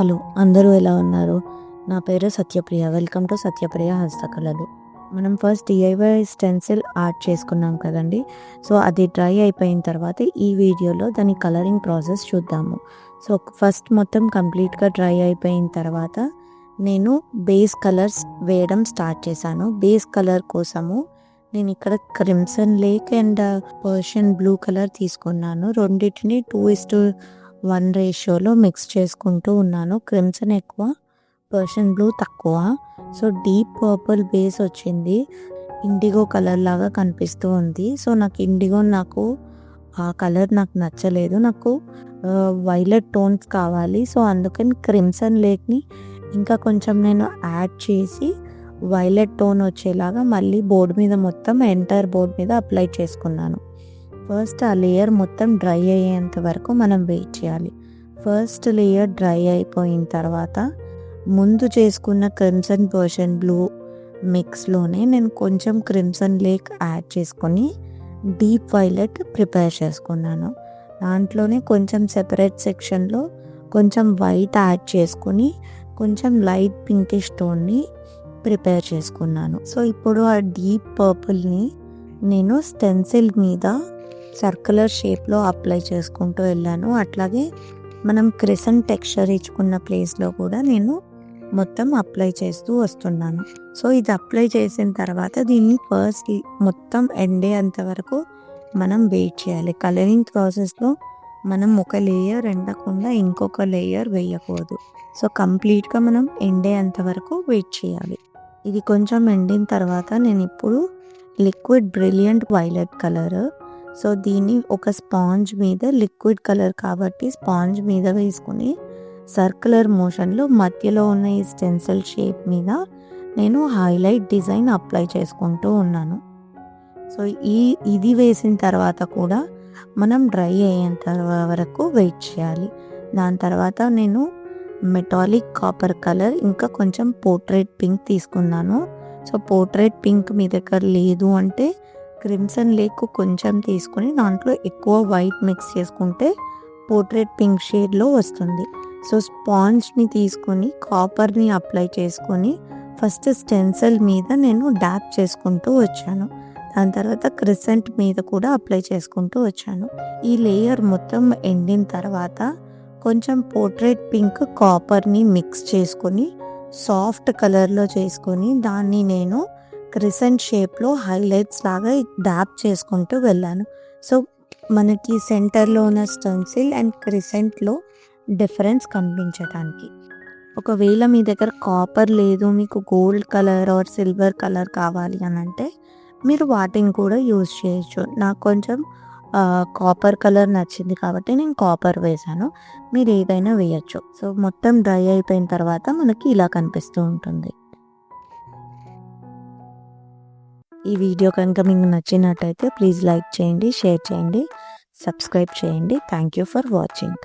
Hello అందరూ ఎలా ఉన్నారు? నా పేరు సత్యప్రియ. వెల్కమ్ టు సత్యప్రియ హస్తకళలు. మనం ఫస్ట్ డిఐవై స్టెన్సిల్ ఆర్ట్ చేసుకున్నాం కదండి. సో అది డ్రై అయిపోయిన తర్వాత ఈ వీడియోలో దాని కలరింగ్ ప్రాసెస్ చూద్దాము. సో ఫస్ట్ మొత్తం కంప్లీట్గా డ్రై అయిపోయిన తర్వాత నేను బేస్ కలర్స్ వేయడం స్టార్ట్ చేశాను. బేస్ కలర్ కోసము నేను ఇక్కడ crimson lake and Persian blue colour తీసుకున్నాను. రెండింటిని టూ ఇస్ టూ వన్ రేషియోలో మిక్స్ చేసుకుంటూ ఉన్నాను. క్రిమ్సన్ ఎక్కువ పర్షియన్ బ్లూ తక్కువ. సో డీప్ పర్పుల్ బేస్ వచ్చింది. ఇండిగో కలర్ లాగా కనిపిస్తూ ఉంది. సో నాకు ఇండిగో నాకు ఆ కలర్ నాకు నచ్చలేదు. నాకు వైలెట్ టోన్స్ కావాలి. సో అందుకని క్రిమ్సన్ లేక్ని ఇంకా కొంచెం నేను యాడ్ చేసి వైలెట్ టోన్ వచ్చేలాగా మళ్ళీ బోర్డు మీద మొత్తం ఎంటైర్ బోర్డు మీద అప్లై చేసుకున్నాను. ఫస్ట్ ఆ లేయర్ మొత్తం డ్రై అయ్యేంత వరకు మనం వెయిట్ చేయాలి. ఫస్ట్ లేయర్ డ్రై అయిపోయిన తర్వాత ముందు చేసుకున్న క్రిమ్సన్ పర్షన్ బ్లూ మిక్స్లోనే నేను కొంచెం క్రిమ్సన్ లేక్ యాడ్ చేసుకొని డీప్ వైలెట్ ప్రిపేర్ చేసుకున్నాను. దాంట్లోనే కొంచెం సెపరేట్ సెక్షన్లో కొంచెం వైట్ యాడ్ చేసుకొని కొంచెం లైట్ పింకిష్ టోన్ని ప్రిపేర్ చేసుకున్నాను. సో ఇప్పుడు ఆ డీప్ పర్పుల్ని నేను స్టెన్సిల్ మీద సర్కులర్ షేప్లో అప్లై చేసుకుంటూ వెళ్ళాను. అట్లాగే మనం క్రిసన్ టెక్స్చర్ ఇచ్చుకున్న ప్లేస్లో కూడా నేను మొత్తం అప్లై చేస్తూ వస్తున్నాను. సో ఇది అప్లై చేసిన తర్వాత దీన్ని ఫస్ట్ మొత్తం ఎండే అంతవరకు మనం వెయిట్ చేయాలి. కలరింగ్ ప్రాసెస్లో మనం ఒక లేయర్ ఎండకుండా ఇంకొక లేయర్ వేయకూడదు. సో కంప్లీట్గా మనం ఎండే అంతవరకు వెయిట్ చేయాలి. ఇది కొంచెం ఎండిన తర్వాత నేను ఇప్పుడు liquid brilliant violet colour so దీన్ని ఒక స్పాంజ్ మీద లిక్విడ్ కలర్ కాబట్టి స్పాంజ్ మీద వేసుకుని సర్క్యులర్ మోషన్లో మధ్యలో ఉన్న ఈ స్టెన్సిల్ షేప్ మీద నేను హైలైట్ డిజైన్ అప్లై చేసుకుంటూ ఉన్నాను. సో ఈ ఇది వేసిన తర్వాత కూడా మనం డ్రై అయ్యేంత వరకు వెయిట్ చేయాలి. దాని తర్వాత నేను మెటాలిక్ కాపర్ కలర్ ఇంకా కొంచెం పోర్ట్రేట్ పింక్ తీసుకున్నాను. సో పోర్ట్రేట్ పింక్ మీ దగ్గర లేదు అంటే క్రిమ్సన్ లేక్ కొంచెం తీసుకొని దాంట్లో ఎక్కువ వైట్ మిక్స్ చేసుకుంటే పోర్ట్రేట్ పింక్ షేడ్లో వస్తుంది. సో స్పాంజ్ని తీసుకొని కాపర్ని అప్లై చేసుకొని ఫస్ట్ స్టెన్సిల్ మీద నేను డాప్ చేసుకుంటూ వచ్చాను. దాని తర్వాత క్రిసెంట్ మీద కూడా అప్లై చేసుకుంటూ వచ్చాను. ఈ లేయర్ మొత్తం ఎండిన తర్వాత కొంచెం పోర్ట్రేట్ పింక్ కాపర్ని మిక్స్ చేసుకొని సాఫ్ట్ కలర్లో చేసుకొని దాన్ని నేను క్రిసెంట్ షేప్లో హైలైట్స్ లాగా డాప్ చేసుకుంటూ వెళ్ళాను. సో మనకి సెంటర్లో ఉన్న స్టెన్సిల్ అండ్ క్రిసెంట్లో డిఫరెన్స్ కనిపించడానికి ఒకవేళ మీ దగ్గర కాపర్ లేదు మీకు gold colour or silver colour కావాలి అని అంటే మీరు వాటిని కూడా యూజ్ చేయొచ్చు. నాకు కొంచెం కాపర్ కలర్ నచ్చింది కాబట్టి నేను కాపర్ వేసాను మీరు ఏదైనా వేయచ్చు. సో మొత్తం డ్రై అయిపోయిన తర్వాత మనకి ఇలా కనిపిస్తూ ఉంటుంది. ఈ వీడియో కనుక మీకు నచ్చినట్టయితే ప్లీజ్ లైక్ చేయండి షేర్ చేయండి సబ్స్క్రైబ్ చేయండి. Thank you for watching